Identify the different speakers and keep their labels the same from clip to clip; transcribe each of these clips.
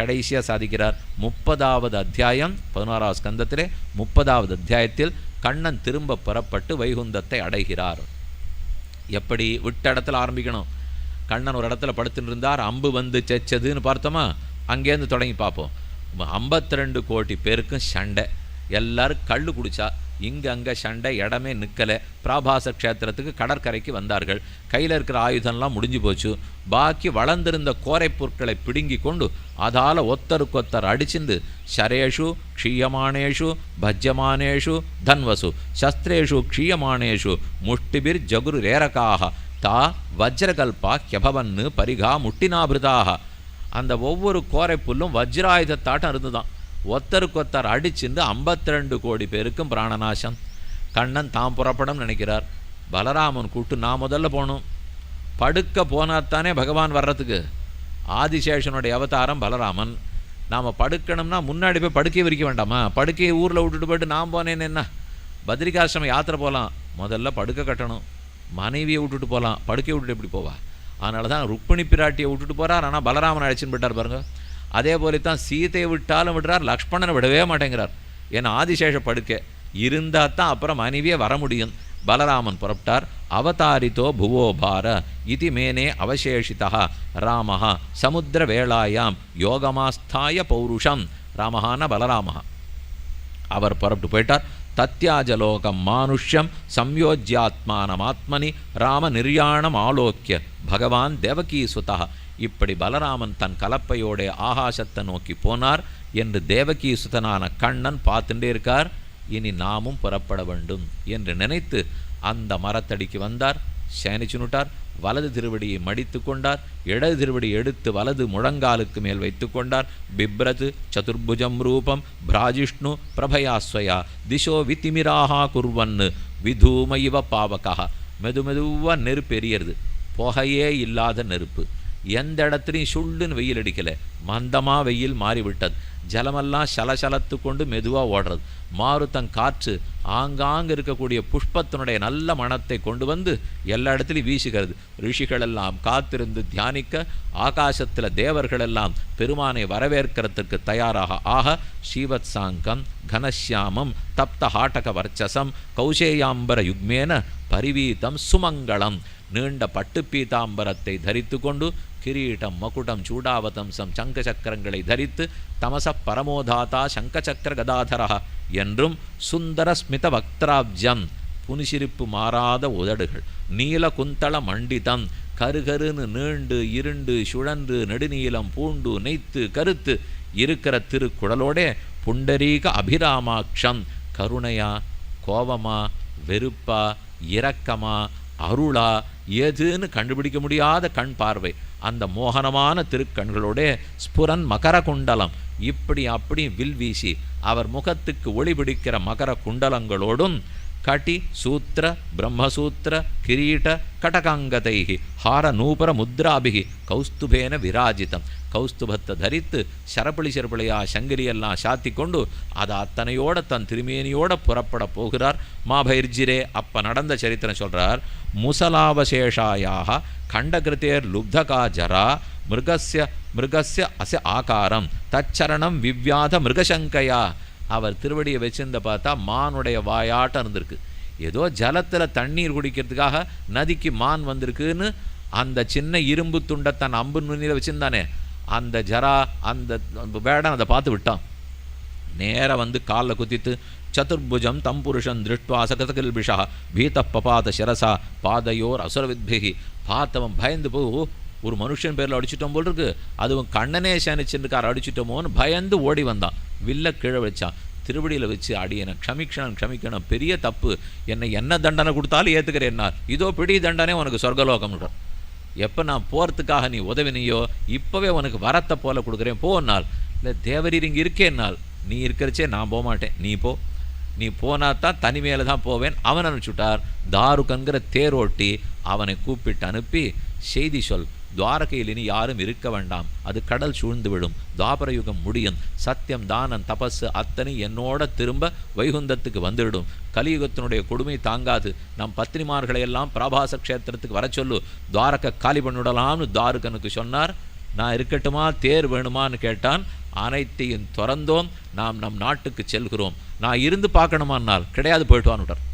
Speaker 1: கடைசியாக சாதிக்கிறார். முப்பதாவது அத்தியாயம் பதினோராவது ஸ்கந்தத்திலே முப்பதாவது அத்தியாயத்தில் கண்ணன் திரும்ப புறப்பட்டு வைகுந்தத்தை அடைகிறார். எப்படி? விட்ட இடத்துல ஆரம்பிக்கணும். கண்ணன் ஒரு இடத்துல படுத்துட்டு இருந்தார் அம்பு வந்து செச்சதுன்னு பார்த்தோமா? அங்கேருந்து தொடங்கி பார்ப்போம். ஐம்பத்தி ரெண்டு கோடி பேருக்கும் சண்டை. எல்லோரும் கள்ளு குடிச்சா இங்கே அங்கே சண்டை இடமே நிற்கலை பிராபாச க்ஷேத்திரத்துக்கு கடற்கரைக்கு வந்தார்கள். கையில் இருக்கிற ஆயுதம்லாம் முடிஞ்சு போச்சு. பாக்கி வளர்ந்திருந்த கோரை பொருட்களை பிடுங்கி கொண்டு அதால் ஒத்தருக்கொத்தர் அடிச்சிந்து ஷரேஷு க்ஷீயமானேஷு பஜ்ஜமானேஷு தன்வசு சஸ்திரேஷு க்ஷீயமானேஷு முஷ்டிபிர் ஜகுரு ரேரகாக தா வஜ்ரகல்பா கெபவன்னு பரிகா முட்டினாபிருதாக அந்த ஒவ்வொரு கோரை புல்லும் வஜ்ராயுதத்தாட்டம் இருந்துதான். ஒத்தருக்கொத்தர் அடிச்சிருந்து ஐம்பத்தி ரெண்டு கோடி பேருக்கும் பிராணநாசம். கண்ணன் தாம் புறப்படும் நினைக்கிறார். பலராமன் கூட்டு நான் முதல்ல போகணும். படுக்க போனாத்தானே பகவான் வர்றதுக்கு? ஆதிசேஷனுடைய அவதாரம் பலராமன். நாம் படுக்கணும்னா முன்னாடி போய் படுக்கையை விரிக்க வேண்டாமா? படுக்கையை ஊரில் விட்டுட்டு போயிட்டு நான் போனேன்னு என்ன? பத்ரிகாசிரம யாத்திரை போகலாம் முதல்ல படுக்க கட்டணும். மனைவியை விட்டுட்டு போகலாம் படுக்கையை விட்டுட்டு எப்படி போவா? அதனால தான் ருக்மிணி பிராட்டியை விட்டுட்டு போகிறார் ஆனால் பலராமன் அழைச்சின்னு போயிட்டார் பாருங்கள் அதே போல தான் சீதையை விட்டாலும் விடுறார் லக்ஷ்மணனை விடவே மாட்டேங்கிறார். ஏன்னா ஆதிசேஷ படுக்கை. இருந்தால் தான் அப்புறம் மனைவியே வர முடியும். பலராமன் புறப்பட்டார். அவதாரித்தோ புவோ பார இது மேனே அவசேஷிதா ராமஹா சமுத்திர வேளாயாம் யோகமாஸ்தாய பௌருஷம். ராமஹான பலராமஹா. அவர் புறப்பட்டு போயிட்டார். தத்யாஜலோகம் மானுஷ்யம் சம்யோஜ்யாத்மானமாத்மனி ராம நிர்யாணம் ஆலோக்கிய பகவான் தேவகீ சுதா இப்படி பலராமன் தன் கலப்பையோட ஆகாசத்தை நோக்கி போனார் என்று தேவகீ சுதனான கண்ணன் பார்த்துட்டே இருக்கார். இனி நாமும் புறப்பட வேண்டும் என்று நினைத்து அந்த மரத்தடிக்கு வந்தார். சேனிச்சுனுட்டார் வலது திருவடியை மடித்து கொண்டார். இடது திருவடி எடுத்து வலது முழங்காலுக்கு மேல் வைத்து கொண்டார். பிப்ரத் சதுர்புஜம் ரூபம் பிராஜிஷ்ணு பிரபயாஸ்வயா திசோ வித்திமிராகா குர்வன்னு விதூம இவ பாவகா மெது மெதுவா நெருப்பு எரியறது. புகையே இல்லாத நெருப்பு. எந்த இடத்துலையும் சுள்ளுன்னு வெயில் அடிக்கலை. மந்தமாக வெயில் மாறிவிட்டது. ஜலமெல்லாம் சலசலத்து கொண்டு மெதுவாக ஓடுறது. மாருத்தன் காற்று ஆங்காங்கு இருக்கக்கூடிய புஷ்பத்தினுடைய நல்ல மனத்தை கொண்டு வந்து எல்லா இடத்துலையும் வீசுகிறது. ரிஷிகள் எல்லாம் காத்திருந்து தியானிக்க ஆகாசத்தில் தேவர்களெல்லாம் பெருமானை வரவேற்கிறதுக்கு தயாராக. ஆக ஸ்ரீவத் சாங்கம் கனசியாமம் தப்த ஹாட்டக வர்ச்சசம் கௌசேயாம்பர யுக்மேன பரிவீதம் சுமங்களம் நீண்ட பட்டு பீதாம்பரத்தை தரித்து கொண்டு கிரீட்டம் மகுடம் சூடாவதம்சம் சங்க சக்கரங்களை தரித்து தமச பரமோதாதா சங்கச்சக்கர கதாதரா என்றும் சுந்தர ஸ்மித பக்தராப்ஜம் புனிசிரிப்பு மாறாத உதடுகள் நீல குந்தள மண்டிதம் கருகருன்னு நீண்டு இருண்டு சுழன்று நெடுநீலம் பூண்டு நெய்த்து கருத்து இருக்கிற திருக்குடலோடே புண்டரீக அபிராமாக்ஷம் கருணையா கோவமா வெறுப்பா இரக்கமா அருளா எதுன்னு கண்டுபிடிக்க முடியாத கண் பார்வை. அந்த மோகனமான திருக்கண்களோட ஸ்புரன் மகர குண்டலம். இப்படி அப்படி வில் வீசி அவர் முகத்துக்கு ஒளி பிடிக்கிற மகர குண்டலங்களோடும் கட்டி சூத்திர பிரம்மசூத்திர கிரீட கடகாங்கதை ஹார நூபர முத்ராபிகி கௌஸ்துபேன விராஜிதம். கௌஸ்துபத்தை தரித்து சரப்பளி சரப்பளியா சங்கிலியெல்லாம் சாத்தி கொண்டு அது அத்தனையோட தன் திருமேனியோட புறப்பட போகிறார். மாபைர்ஜிரே அப்ப நடந்த சரித்திரம் சொல்றார் முசலாவசேஷாயாக கண்டகிருத்தேர் லுப்தகா ஜரா மிருகஸ்ய மிருகஸ்ய அச ஆகாரம் தச்சரணம் விவ்யாத மிருகசங்கையா அவர் திருவடியை வச்சிருந்த பார்த்தா மானுடைய வாயாட்டம் இருந்திருக்கு. ஏதோ ஜலத்தில் தண்ணீர் குடிக்கிறதுக்காக நதிக்கு மான் வந்திருக்குன்னு அந்த சின்ன இரும்பு துண்டை தன் அம்பு நுண்ணியில் வச்சுருந்தானே அந்த ஜரா அந்த வேடன் அதை பார்த்து விட்டான். நேராக வந்து காலில் குத்தித்து சதுர்புஜம் தம் புருஷன் திருஷ்டுவா சகதகில்பிஷா பீத பபாத சிரசா பாதையோர் அசுரவித்பிகி. பார்த்தவன் பயந்து போ ஒரு மனுஷன் பேரில் அடிச்சிட்டோம் போல் இருக்கு. அதுவும் கண்ணனே சேனிச்சுருக்கார் அடிச்சிட்டோமோன்னு பயந்து ஓடி வந்தான். வில்ல கீழே வச்சான் திருவடியில் வச்சு அடியனை க்ஷமிக்கணும் க்ஷமிக்கணும். பெரிய தப்பு. என்னை என்ன தண்டனை கொடுத்தாலும் ஏற்றுக்கிறேன் இதோ பிடி தண்டனை உனக்கு சொர்க்கலோகம்ன்றான் எப்போ நான் போகிறதுக்காக நீ உதவினியோ இப்போவே உனக்கு வரத்தை போல கொடுக்குறேன். போனால் இல்லை தேவரீர் இங்கே இருக்கேன்னால் நீ இருக்கிறச்சே நான் போக மாட்டேன். நீ போ. நீ போனால் தான் தனிமையில் தான் போவேன். அவன் அனுப்பிச்சுட்டார். தாருக்கங்கிற தேரோட்டி அவனை கூப்பிட்டு அனுப்பி செய்தி சொல். துவாரகையில் இனி யாரும் இருக்க வேண்டாம். அது கடல் சூழ்ந்து விடும் துவாபர யுகம் முடியும். சத்தியம் தானம் தபஸு அத்தனை என்னோட திரும்ப வைகுந்தத்துக்கு வந்துவிடும். கலியுகத்தினுடைய கொடுமை தாங்காது. நம் பத்தினிமார்களையெல்லாம் பிராபாச க்ஷேத்திரத்துக்கு வர சொல்லு. துவாரக காலி பண்ணிவிடலாம்னு துவாரகனுக்கு சொன்னார். நான் இருக்கட்டுமா? தேர் வேணுமான்னு கேட்டான். அனைத்தையும் திறந்தோம். நாம் நம் நாட்டுக்கு செல்கிறோம். நான் இருந்து பார்க்கணுமானால் கிடையாது போயிட்டு வான்னுட்டார்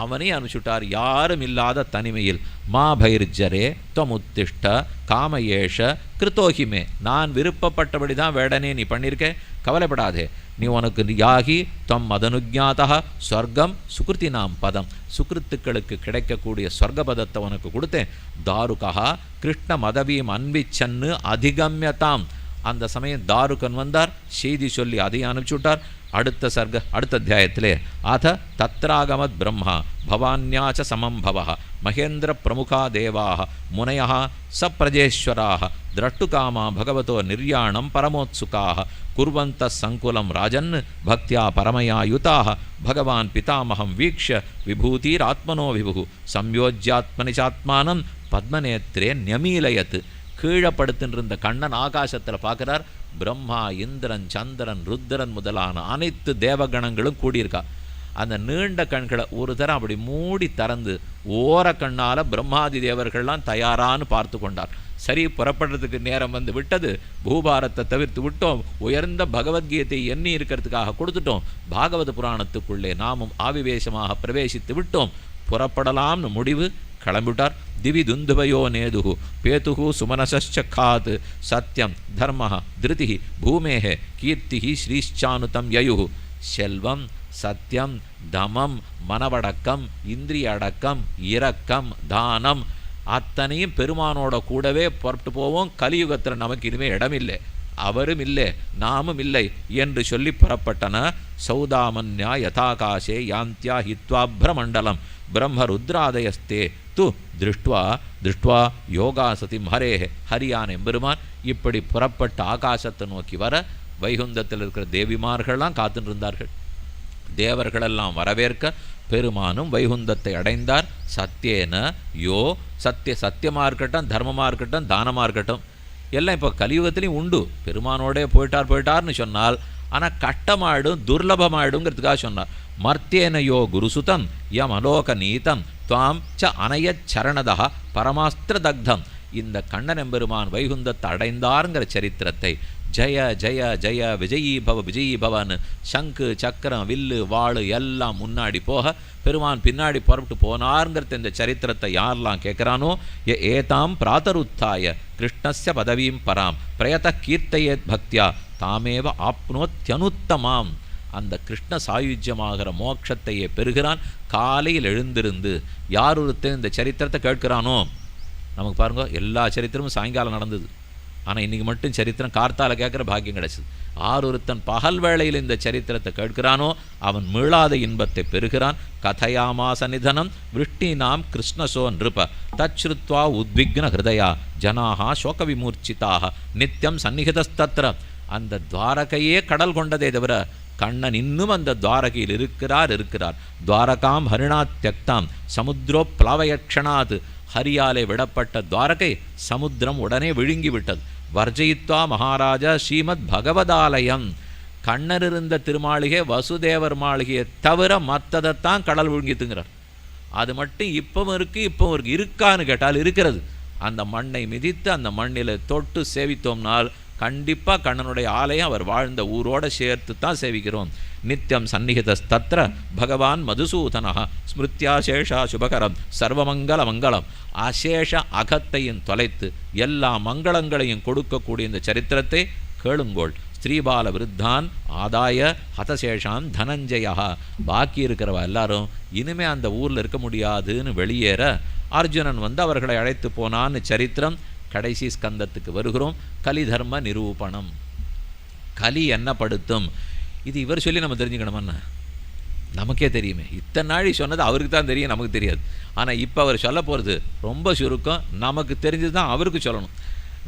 Speaker 1: அவனை அனுப்பிச்சுட்டார். யாரும் இல்லாத தனிமையில். மா பைர்ஜரே துவமுத்திஷ்ட காமயேஷ கிருத்தோகிமே. நான் விருப்பப்பட்டபடி தான் வேடனே நீ பண்ணியிருக்க. கவலைப்படாதே. நீ உனக்கு யாகி தம் மதனுஜாதா ஸ்வர்க்கம் சுகிருத்தி நாம் பதம். சுகிருத்துக்களுக்கு கிடைக்கக்கூடிய ஸ்வர்கபதத்தை உனக்கு கொடுத்தேன். தாருகா கிருஷ்ண மதவீம் அன்பிச்சன்னு அதிகம்யதாம். அந்த சமயம் தாருகன் வந்தார் செய்தி சொல்லி அதையும் அனுப்பிச்சுட்டார். அடுத்த சர்க்க அடுத்த அத்தியாயத்திலே அத தத்ராகமத் பிரம்மா பவான்யாச்ச சமம் பவ மகேந்திர பிரமுகா தேவாக முனையா சப்ரஜேஸ்வராக திரட்டுகாமா பகவதோ நிர்யாணம் பரமோத்சுகாக குர்வந்த சங்குலம் ராஜன் பக்தியா பரமயா யுதாக பகவான் பிதாமகம் வீக்ஷ விபூதிராத்மனோ விபு சம்யோஜ்யாத்மனிச்சாத்மானம் பத்மநேத்திரே ன்யமீலயத் கீழே படுத்துட்டு கண்ணன் ஆகாசத்தில் பார்க்குறார். பிரம்மா இந்திரன் சந்திரன் ருத்ரன் முதலான அனைத்து தேவகணங்களும் கூடியிருக்கா. அந்த நீண்ட கண்களை ஒரு தரம் அப்படி மூடி திறந்து ஓர கண்ணால் பிரம்மாதி தேவர்கள்லாம் தயாரான்னு பார்த்து கொண்டார். சரி புறப்படுறதுக்கு நேரம் வந்து விட்டது. பூபாரத்தை தவிர்த்து விட்டோம். உயர்ந்த பகவத்கீதை எண்ணி இருக்கிறதுக்காக கொடுத்துட்டோம். பாகவத புராணத்துக்குள்ளே நாமும் ஆவிவேசமாக பிரவேசித்து விட்டோம். புறப்படலாம்னு முடிவு. கிளம்பிவிட்டார். திவி துந்துபயோ நேதுகு பேதுகு சுமனசக்காத் சத்தியம் தர்ம திருதி பூமேஹ கீர்த்தி ஸ்ரீஷ்சானுதம் யயு செல்வம் சத்தியம் தமம் மனவடக்கம் இந்திரிய அடக்கம் இரக்கம் தானம் அத்தனையும் பெருமானோட கூடவே புறப்பட்டு போவோம். கலியுகத்தில் நமக்கு இனிமே இடமில்லை. அவரும் இல்லை நாமும் இல்லை என்று சொல்லி புறப்பட்டன. சௌதாமன்யா யதாகாசே யாந்தியா ஹித்வா பிரமண்டலம் பிரம்ம ருத்ராதயஸ்தே து திருஷ்டுவா திருஷ்டுவா சதிம் ஹரேஹே ஹரியான் எம்பெருமான் இப்படி புறப்பட்ட ஆகாசத்தை நோக்கி வர வைகுந்தத்தில் இருக்கிற தேவிமார்கள்லாம் காத்துட்டு இருந்தார்கள் தேவர்களெல்லாம் வரவேற்க பெருமானும் வைகுந்தத்தை அடைந்தார். சத்தியேன யோ சத்திய சத்தியமாக இருக்கட்டும் தர்மமாக இருக்கட்டும் தானமாக இருக்கட்டும். எல்லாம் இப்போ கலியுகத்திலையும் உண்டு. பெருமானோடே போயிட்டார் போயிட்டார்னு சொன்னால் ஆனால் கட்டமாயிடும் துர்லபமாயிடுங்கிறதுக்காக சொன்னார். மர்த்தியேனையோ குருசுதம் யம் அலோக நீதம் துவாம் ச அனையச் சரணதா பரமாஸ்திரதக்தம் இந்த கண்ணன் எம்பெருமான் வைகுந்தத்தை அடைந்தாருங்கிற சரித்திரத்தை ஜெய ஜெய ஜெய விஜயீ பவ விஜயீ பவன் சங்கு சக்கரம் வில்லு வாளு எல்லாம் முன்னாடி போக பெருமான் பின்னாடி புறப்பட்டு போனாருங்கிறத இந்த சரித்திரத்தை யாரெல்லாம் கேட்குறானோ ஏ ஏதாம் பிராத்தருத்தாய கிருஷ்ணஸ்ய பதவியும் பராம் பிரயத கீர்த்தையேத் பக்தியா தாமேவ ஆப்னோத்யனுத்தமாம். அந்த கிருஷ்ண சாயுஜ்யமாகிற மோட்சத்தையே பெறுகிறான். காலையில் எழுந்திருந்து யார் ஒருத்தன் இந்த சரித்திரத்தை கேட்கிறானோ நமக்கு பாருங்க எல்லா சரித்திரமும் சாயங்காலம் நடந்தது. ஆனால் இன்றைக்கி மட்டும் சரித்திரம் கார்த்தால கேட்குற பாக்கியம் கிடச்சிது. ஆர் ஒருத்தன் பகல் வேளையில் இந்த சரித்திரத்தை கேட்கிறானோ அவன் மீளாத இன்பத்தை பெறுகிறான். கதையாமாச நிதனம் விருஷ்டினாம் கிருஷ்ணசோ நிருப. தச்ருத்வா உத்விக்ன ஹிருதயா ஜனாகா சோக விமூர்ச்சிதாக நித்தியம் சந்நிகிதஸ்தத்ர. அந்த துவாரகையே கடல் கொண்டதே தவிர கண்ணன் இன்னும் அந்த துவாரகையில் இருக்கிறார் இருக்கிறார். துவாரகாம் ஹரிணா தியக்தாம் சமுத்திரோ பிளவயக்ஷணாத் ஹரியாலே விடப்பட்ட துவாரகை சமுத்திரம் உடனே விழுங்கி விட்டது வர்ஜயித்வா மகாராஜா ஸ்ரீமத் பகவதாலயம். கண்ணர் இருந்த திருமாளிகை வசுதேவர் மாளிகையை தவிர மற்றதைத்தான் கடல் விழுங்கித்துங்கிறார். அது மட்டும் இப்பவும் இருக்குது இப்பவும் இருக்குது இருக்கான்னு கேட்டால் இருக்கிறது. அந்த மண்ணை மிதித்து அந்த மண்ணில் தொட்டு சேவித்தோம்னால் கண்டிப்பாக கண்ணனுடைய ஆலயம் அவர் வாழ்ந்த ஊரோட சேர்த்து தான் சேவிக்கிறோம் நித்தியம் சந்நிகிதஸ்தத்ர பகவான் மதுசூதனா ஸ்மிருத்யா சேஷா சுபகரம் சர்வமங்கல மங்களம். அசேஷ அகத்தையும் தொலைத்து எல்லா மங்களங்களையும் கொடுக்கக்கூடிய இந்த சரித்திரத்தை கேளுங்கோள். ஸ்ரீபால விருத்தான் ஆதாய ஹதசேஷான் தனஞ்சயா பாக்கி இருக்கிறவ எல்லாரும் இனிமே அந்த ஊரில் இருக்க முடியாதுன்னு வெளியேற. அர்ஜுனன் வந்து அவர்களை அழைத்து போனான்னு சரித்திரம் கடைசி ஸ்கந்தத்துக்கு வருகிறோம். கலி தர்ம நிரூபணம். கலி என்ன படுத்தும்? இது இவர் சொல்லி நம்ம தெரிஞ்சுக்கணுமண்ணா நமக்கே தெரியுமே. இத்தனை நாளி சொன்னது அவருக்கு தான் தெரியும் நமக்கு தெரியாது. ஆனால் இப்போ அவர் சொல்ல போகிறது ரொம்ப சுருக்கம். நமக்கு தெரிஞ்சது தான் அவருக்கு சொல்லணும்.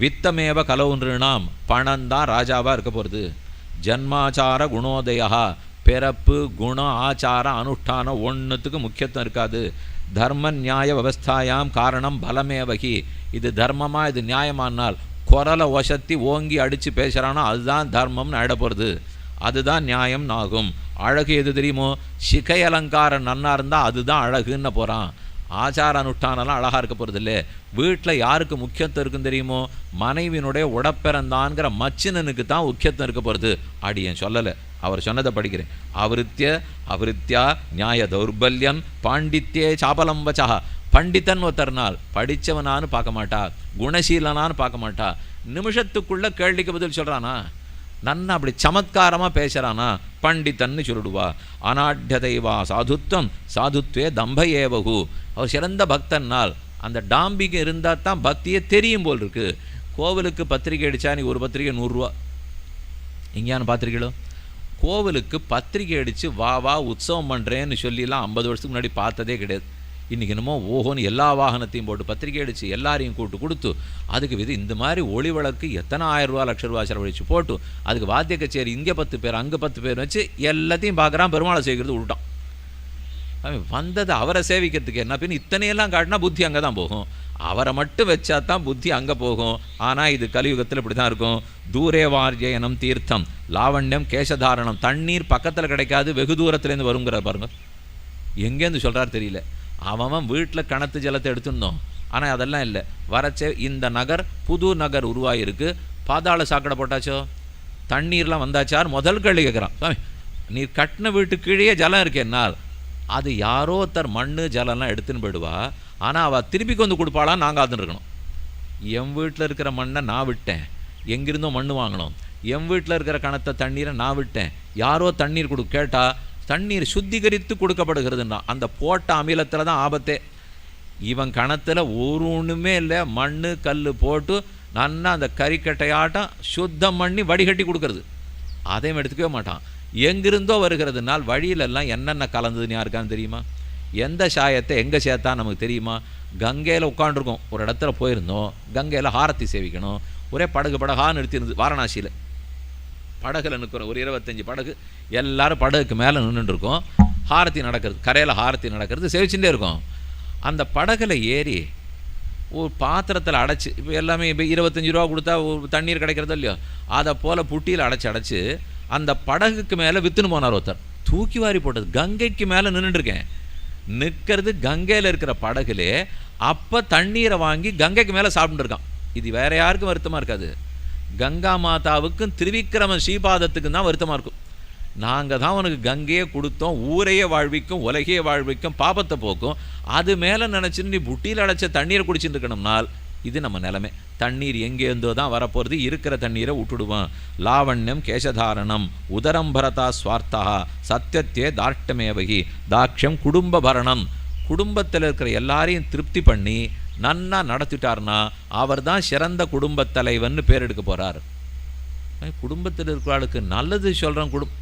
Speaker 1: வித்தமேவ கலவுன்றுனாம் பணம் தான் ராஜாவாக இருக்க போகிறது ஜன்மாச்சார குணோதயா. பிறப்பு குணம் ஆச்சாரம் அனுஷ்டானம் ஒன்றுத்துக்கு முக்கியத்துவம் இருக்காது. தர்ம நியாய விவஸ்தாயாம் காரணம் பலமேவகி. இது தர்மமாக இது நியாயமானால் குரலை ஒசத்தி ஓங்கி அடித்து பேசுகிறானோ அதுதான் தர்மம்னு ஆகிடப்போகிறது அதுதான் நியாயம் ஆகும் அழகு எது தெரியுமோ? சிகை அலங்காரம் நன்னா இருந்தால் அதுதான் அழகுன்னு போகிறான் ஆச்சார அனுஷ்டானம்லாம் அழகாக இருக்க போகிறது இல்லை. வீட்டில் யாருக்கு முக்கியத்துவம் இருக்குன்னு தெரியுமோ? மனைவியினுடைய உடப்பிறந்தான்கிற மச்சினனுக்கு தான் முக்கியத்துவம் இருக்க போகிறது அடியேன் சொல்லலை? அவர் சொன்னதை படிக்கிறேன். அவருத்திய அவருத்தியா நியாய தௌர்பல்யம் பாண்டித்யே சாபலம் வச்சா பண்டிதன் ஒருத்தர்னால் படித்தவனான்னு பார்க்க மாட்டா. குணசீலனான்னு பார்க்க மாட்டா. நிமிஷத்துக்குள்ளே கேள்விக்கு பதில் சொல்கிறானா நன்னா அப்படி சமத்காரமாக பேசுகிறானா பண்டிதன்னு சொல்லிடுவா. அநாட்யதைவா சாதுத்வம் சாதுத்வே தம்ப ஏவகு அவர் சிறந்த பக்தன்னால் அந்த டாம்பிகை இருந்தால் தான் பக்தியே தெரியும் போல் இருக்கு கோவிலுக்கு பத்திரிக்கை அடித்தா நீ ஒரு பத்திரிக்கை நூறுரூவா. எங்கேயானு பார்த்துருக்கீங்களோ கோவிலுக்கு பத்திரிக்கை அடித்து வா வா உற்சவம் பண்ணுறேன்னு சொல்லிலாம் ஐம்பது வருஷத்துக்கு முன்னாடி பார்த்ததே கிடையாது. இன்றைக்கி என்னமோ ஓஹோன்னு எல்லா வாகனத்தையும் போட்டு பத்திரிக்கை அடித்து எல்லாரையும் கூட்டு கொடுத்து அதுக்கு விது இந்த மாதிரி ஒளி விளக்கு எத்தனை ஆயிரம் ரூபா லட்ச ரூபா செலவழித்து போட்டு அதுக்கு வாத்திய கச்சேரி இங்கே பத்து பேர் அங்கே பத்து பேர் வச்சு எல்லாத்தையும் பார்க்குறான் பெருமாளை செய்கிறது விட்டான் அவன் வந்தது அவரை சேவிக்கிறதுக்கு என்ன? பின் இத்தனையெல்லாம் காட்டினா புத்தி அங்கே தான் போகும். அவரை மட்டும் வச்சா தான் புத்தி அங்கே போகும். ஆனால் இது கலியுகத்தில் இப்படி தான் இருக்கும். தூரே வார்ஜயனம் தீர்த்தம். லாவண்யம் கேசதாரணம் தண்ணீர் பக்கத்தில் கிடைக்காது வெகு தூரத்துலேருந்து வருங்கிறார் பாருங்க. எங்கேருந்து சொல்கிறார் தெரியல. அவன் வீட்டில் கிணத்து ஜலத்தை எடுத்துருந்தோம். ஆனால் அதெல்லாம் இல்லை. வரச்சே இந்த நகர் புது நகர் உருவாகிருக்கு பாதாள சாக்கடை போட்டாச்சோ? தண்ணீர்லாம் வந்தாச்சார் முதல் கேள்வி கேட்குறான். சாமி நீர் கட்டின வீட்டு கீழே ஜலம் இருக்கேன்னால் அது யாரோ ஒருத்தர் மண் ஜலம்லாம் எடுத்துன்னு போயிடுவா. ஆனால் அவள் திருப்பி வந்து கொடுப்பாளா நாங்கள் அதுன்னு இருக்கணும் என் வீட்டில் இருக்கிற மண்ணை நான் விட்டேன். எங்கிருந்தோ மண் வாங்கணும். என் வீட்டில் இருக்கிற கணத்தை தண்ணீரை நான் விட்டேன். யாரோ தண்ணீர் கொடு கேட்டால் தண்ணீர் சுத்திகரித்து கொடுக்கப்படுகிறதுன்னா அந்த போட்ட அமிலத்தில் தான் ஆபத்தே. இவன் கணத்தில் ஒரு ஒன்றுமே இல்லை. மண் கல் போட்டு நல்லா அந்த கறிக்கட்டையாட்டம் சுத்தம் பண்ணி வடிகட்டி கொடுக்கறது. அதையும் எடுத்துக்கவே மாட்டான். எங்கிருந்தோ வருகிறதுனால் வழியிலெல்லாம் என்னென்ன கலந்ததுன்னு யாருக்கான்னு தெரியுமா? எந்த சாயத்தை எங்கே சேர்த்தா நமக்கு தெரியுமா? கங்கையில் உட்காண்டிருக்கோம் ஒரு இடத்துல போயிருந்தோம். கங்கையில் ஹாரத்தி சேவிக்கணும். ஒரே படகு படகான்னு நிறுத்திருந்தது வாரணாசியில். படகுல நிற்கிறோம். ஒரு இருபத்தஞ்சி படகு. எல்லாரும் படகுக்கு மேலே நின்றுட்டுருக்கோம் ஹாரத்தி நடக்கிறது கரையில் ஹாரத்தி நடக்கிறது சேவிச்சுட்டே இருக்கோம். அந்த படகுல ஏறி ஒரு பாத்திரத்தில் அடைச்சி இப்போ எல்லாமே இப்போ இருபத்தஞ்சி ரூபா கொடுத்தா ஒரு தண்ணீர் கிடைக்கிறதோ இல்லையோ அதை போல் புட்டியில் அடைச்சி அடைச்சி அந்த படகுக்கு மேலே வித்துன்னு போனார் ஒருத்தர். தூக்கி வாரி போட்டது. கங்கைக்கு மேலே நின்றுட்டுருக்கேன் நிற்கிறது கங்கையில் இருக்கிற படகுலே அப்போ தண்ணீரை வாங்கி கங்கைக்கு மேலே சாப்பிட்டுருக்கான். இது வேற யாருக்கும் வருத்தமாக இருக்காது. கங்கா மாதாவுக்கும் திருவிக்கிரம ஸ்ரீபாதத்துக்கும் தான் வருத்தமாக இருக்கும். நாங்கள் தான் உனக்கு கங்கையே கொடுத்தோம் ஊரையே வாழ்விக்கும் உலகையே வாழ்விக்கும் பாபத்தை போக்கும். அது மேலே நினச்சின்னு நீ புட்டியில் அடைச்ச தண்ணீரை குடிச்சிட்டு இருக்கணும்னால் இது நம்ம நிலமை. தண்ணீர் எங்கேருந்தோ தான் வரப்போகிறது இருக்கிற தண்ணீரை விட்டுடுவோம். லாவண்யம் கேசதாரணம் உதரம்பரதா ஸ்வார்த்தா சத்தியத்தே தார்ஷ்டமேவகி தாக்ஷம் குடும்ப பரணம் குடும்பத்தில் இருக்கிற எல்லாரையும் திருப்தி பண்ணி நன்னா நடத்திட்டார்னா அவர் தான் சிறந்த குடும்பத் தலைவன் பேர் எடுக்க போகிறார் குடும்பத்தில் இருக்கிறவளுக்கு நல்லது சொல்கிறவன் குடும்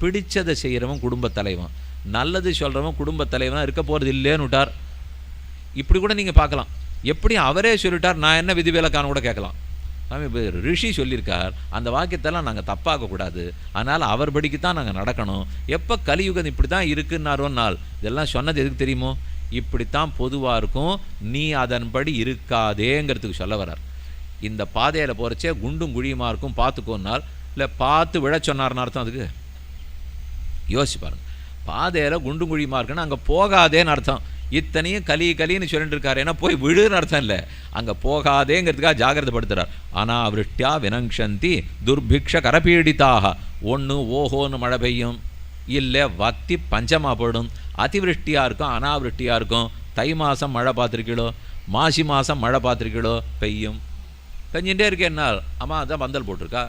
Speaker 1: பிடிச்சதை செய்கிறவன் குடும்பத் தலைவன். நல்லது சொல்கிறவன் குடும்பத் தலைவனாக இருக்க போகிறது இல்லைன்னு விட்டார். இப்படி கூட நீங்கள் பார்க்கலாம். எப்படி அவரே சொல்லிட்டார் நான் என்ன விதிவிலக்கான கூட கேட்கலாம். சாமி ரிஷி சொல்லியிருக்கார் அந்த வாக்கியத்தெல்லாம் நாங்கள் தப்பாக்கக்கூடாது அதனால் அவர் படிக்கு தான் நாங்கள் நடக்கணும். எப்போ கலியுகம் இப்படி தான் இருக்குன்னாரோ நாள் இதெல்லாம் சொன்னது எதுக்கு தெரியுமோ? இப்படித்தான் பொதுவாக இருக்கும். நீ அதன்படி இருக்காதேங்கிறதுக்கு சொல்ல வரார் இந்த பாதையில் போகிறச்சே குண்டும் குழியுமா இருக்கும் பார்த்துக்கோனால் இல்லை பார்த்து விழ சொன்னார்னு அர்த்தம் அதுக்கு? யோசிச்சு பாருங்க. பாதையில் குண்டும் குழியுமா இருக்குன்னு அங்கே போகாதேன்னு அர்த்தம். இத்தனையும் கலி கலின்னு சொல்லிட்டு இருக்காரு. ஏன்னா போய் விழுன்னு அர்த்தம் இல்லை. அங்கே போகாதேங்கிறதுக்காக ஜாகிரதைப்படுத்துறார் ஆனால் விருஷ்டியா வினங்ஷந்தி துர்பிக்ஷ கரபீடிதாக ஒன்று ஓஹோன்னு மழை பெய்யும். இல்லை வத்தி பஞ்சமாக அதிவிருஷ்டியாக இருக்கும் அனாவிருஷ்டியாக இருக்கும். தை மாதம் மழை பார்த்துருக்கீளோ? மாசி மாதம் மழை பார்த்துருக்கீளோ? பெய்யும். பெஞ்சிட்டே இருக்கே என்ன? அம்மா அதான் பந்தல் போட்டிருக்கா?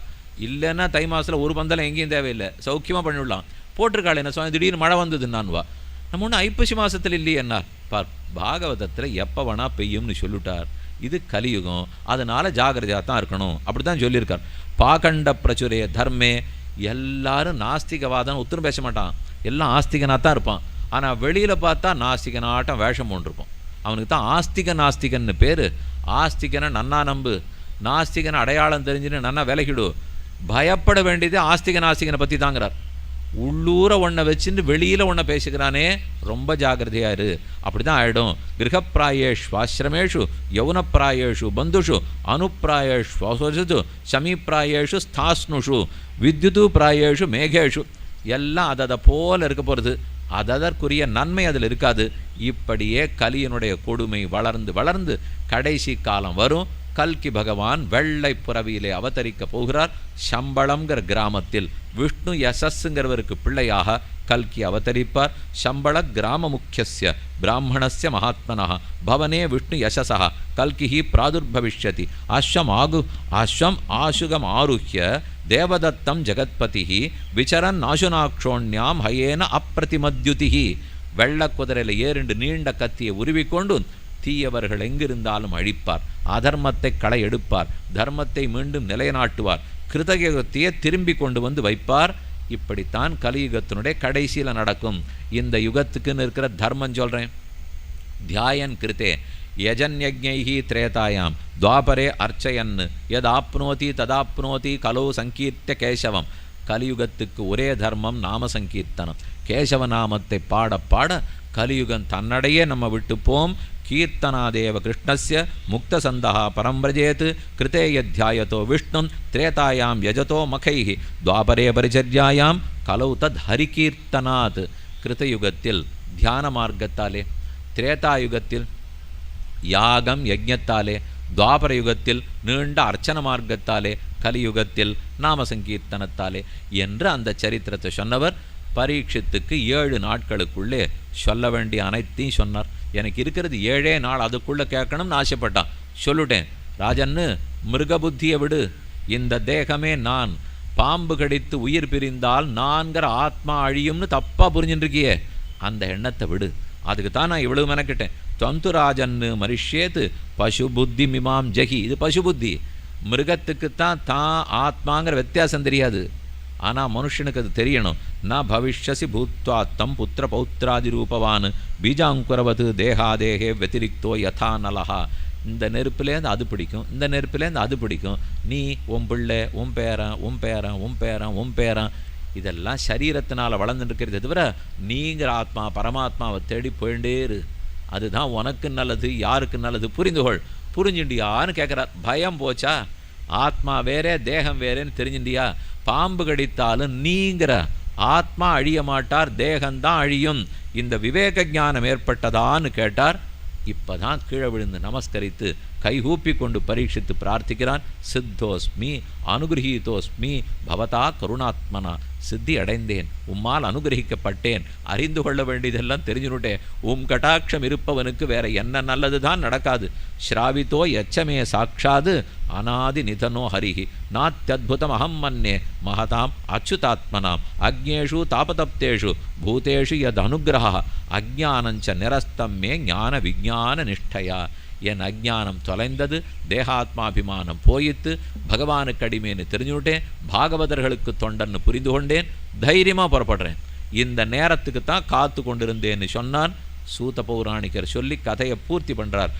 Speaker 1: இல்லைன்னா தை மாதத்தில் ஒரு பந்தலம் எங்கேயும் தேவையில்லை. சௌக்கியமாக பண்ணிவிடலாம் போட்டிருக்காள் என்ன சுவாமி திடீர்னு மழை வந்ததுன்னான்வா நம்ம ஒன்றும் ஐப்பசி மாதத்தில் இல்லையே என்னார் பார் பாகவதத்தில் எப்போ வேணா பெய்யும்னு சொல்லிட்டார். இது கலியுகம். அதனால் ஜாகிரதையாக தான் இருக்கணும். அப்படி தான் சொல்லியிருக்கார். பாகண்ட பிரச்சுரைய தர்மே. எல்லாரும் நாஸ்திகவாதம் உத்தரம் பேச மாட்டான். எல்லாம் ஆஸ்திகனாக தான் இருப்பான். ஆனால் வெளியில் பார்த்தா நாஸ்திகனாட்டம் வேஷம் போன்றிருக்கும் அவனுக்கு தான் ஆஸ்திக நாஸ்திகன்னு பேர். ஆஸ்திகனை நன்னா நம்பு. நாஸ்திகனை அடையாளம் தெரிஞ்சுன்னு நன்னா விலகிடு. பயப்பட வேண்டியது ஆஸ்திக நாஸ்திகனை பற்றி தாங்கிறார். உள்ளூர ஒன்றை வச்சுட்டு வெளியில் ஒன்றை பேசுகிறானே ரொம்ப ஜாகிரதையாக இரு. அப்படி தான் ஆகிடும் கிரகப்பிராயேஷ் ஆசிரமேஷு யௌனப்பிராயேஷு பந்துஷு அனுப்பிராயேஷு சமீப்பிராயேஷு ஸ்தாஸ்னுஷு வித்யுது பிராயேஷு மேகேஷு. எல்லாம் அதை அதை போல் இருக்க போகிறது அதற்குரிய நன்மை அதில் இருக்காது. இப்படியே கலியினுடைய கொடுமை வளர்ந்து வளர்ந்து கடைசி காலம் வரும். கல்கி பகவான் வெள்ளை புறவியிலே அவதரிக்க போகிறார். சம்பளம்ங்கிற கிராமத்தில் விஷ்ணு யசஸ்ங்கிறவருக்கு பிள்ளையாக கல்கி அவதரிப்பார். சம்பள கிராம முக்கியஸ்ய பிராமணஸ்ய மகாத்மனः பவனே விஷ்ணு யசசா கல்கிஹி பிராதுர்பவிஷ்யதி. அஸ்வம் ஆகு அஸ்வம் ஆசுகம் ஆருஹ்ய தேவதத்தம் ஜெகத்பதிஹி விசரன் ஆசுனாக்ஷோண்யாம் ஹயேன அப்பிரதிமத்யுதிஹி. வெள்ளக்குதிரையில் ஏறிண்டு நீண்ட கத்தியை உருவிக்கொண்டு தீயவர்கள் எங்கிருந்தாலும் அழிப்பார். அதர்மத்தை களை எடுப்பார். தர்மத்தை மீண்டும் நிலைநாட்டுவார். கிருதயுகத்தையே திரும்பி கொண்டு வந்து வைப்பார். இப்படித்தான் கலியுகத்தினுடைய கடைசியில் நடக்கும். இந்த யுகத்துக்குன்னு இருக்கிற தர்மம் சொல்கிறேன் தியாயன் கிருத்தே யஜன்யஜை திரேதாயாம். துவாபரே அர்ச்சயன் எதாப்னோதி ததாப்னோதி கலோ சங்கீர்த்த கேசவம். கலியுகத்துக்கு ஒரே தர்மம் நாம சங்கீர்த்தனம். கேசவ நாமத்தை பாட பாட கலியுகம் தன்னடையே நம்ம விட்டுப்போம் கீர்த்தனாதேவ கிருஷ்ணஸ்ய முக்தசந்தா பரம்பிரஜேத் கிருத்தேயத்தியாயத்தோ விஷ்ணும் திரேதாயாம் யஜதோ மகைः துவாபரே பரிச்சர்யாயாம் கலௌ தத் ஹரிகீர்த்தனாத். கிருத்தயுகத்தில் தியான மார்க்கத்தாலே. திரேதாயுகத்தில் யாகம் யஜ்ஞத்தாலே துவாபர யுகத்தில் நீண்ட அர்ச்சன மார்க்கத்தாலே கலியுகத்தில் நாம சங்கீர்த்தனத்தாலே என்று அந்த சரித்திரத்தை சொன்னவர். பரீட்சித்துக்கு ஏழு நாட்களுக்குள்ளே சொல்ல வேண்டிய அனைத்தையும் சொன்னார். எனக்கு இருக்கிறது ஏழே நாள் அதுக்குள்ளே கேட்கணும்னு ஆசைப்பட்டான். சொல்லுட்டேன் ராஜன்னு மிருக புத்தியை விடு. இந்த தேகமே நான். பாம்பு கடித்து உயிர் பிரிந்தால் நான்கிற ஆத்மா அழியும்னு தப்பாக புரிஞ்சுட்டுருக்கியே அந்த எண்ணத்தை விடு. அதுக்கு தான் நான் இவ்வளவு மெனக்கிட்டேன். தொந்துராஜன்னு மரிஷேத்து பசு புத்தி மிமாம் ஜகி இது பசு புத்தி மிருகத்துக்குத்தான் தான் ஆத்மாங்கிற வித்தியாசம் தெரியாது. ஆனால் மனுஷனுக்கு அது தெரியணும். நான் பவிஷ்யசி பூத்வாத்தம் தம் புத்திர பௌத்ராதி ரூபவான். பீஜாங்குரவது தேகாதேகே வெத்திரிக்தோ யதா நலஹா. இந்த நெருப்புலேருந்து அது பிடிக்கும். இந்த நெருப்புலேருந்து அது பிடிக்கும். நீ உன் பிள்ளை உன் பேரன் உன் பேரன் உன் பேரன் உன் பேரன். இதெல்லாம் சரீரத்தினால் வளர்ந்துட்டு தவிர நீங்கிற ஆத்மா பரமாத்மாவை தேடி போயிட்டே இரு. அதுதான் உனக்கு நல்லது யாருக்கு நல்லது? புரிந்துகொள். புரிஞ்சுண்டியான்னு கேட்குறார் பயம் போச்சா? ஆத்மா வேறே தேகம் வேறேன்னு தெரிஞ்சுண்டியா? பாம்பு கடித்தாலும் நீங்கிற ஆத்மா அழிய மாட்டார் தேகம்தான் அழியும். இந்த விவேக ஞானம் ஏற்பட்டதான்னு கேட்டார். இப்பதான் கீழே விழுந்து நமஸ்கரித்து கைகூப்பி கொண்டு பரீட்சித்து பிரார்த்திக்கிறான். சித்தோஸ்மி அனுகிரகீதோஸ்மி பவதா கருணாத்மனா. சித்தி அடைந்தேன் உம்மால் அனுகிரகிக்கப்பட்டேன். அறிந்து கொள்ள வேண்டியதெல்லாம் தெரிஞ்சுனுட்டேன். உம் கட்டாட்சம் இருப்பவனுக்கு வேற என்ன நல்லது தான் நடக்காது. ஸ்ராவித்தோ எச்சமே சாட்சாது. அநாதி நிதனோ ஹரிஹி. நாத்தியத்புதம் அகம் மன்னே. மகதாம் அச்சுதாத்மனாம். அக்ஞேஷு தாபதப்தேஷு. பூதேஷு யத் அனுகிரக அஜானஞ்ச நிரஸ்தம் மே ஞான விஜான நிஷ்டையா. என் அஜ்ஞானம் தொலைந்தது தேகாத்மாபிமானம் போயித்து பகவானுக்கு அடிமேன்னு தெரிஞ்சுவிட்டேன் பாகவதர்களுக்கு தொண்டன்னு புரிந்து கொண்டேன் தைரியமாக புறப்படுறேன். இந்த நேரத்துக்கு தான் காத்து கொண்டிருந்தேன்னு சொன்னான் சூத பௌராணிகர் சொல்லி கதையை பூர்த்தி பண்ணுறார்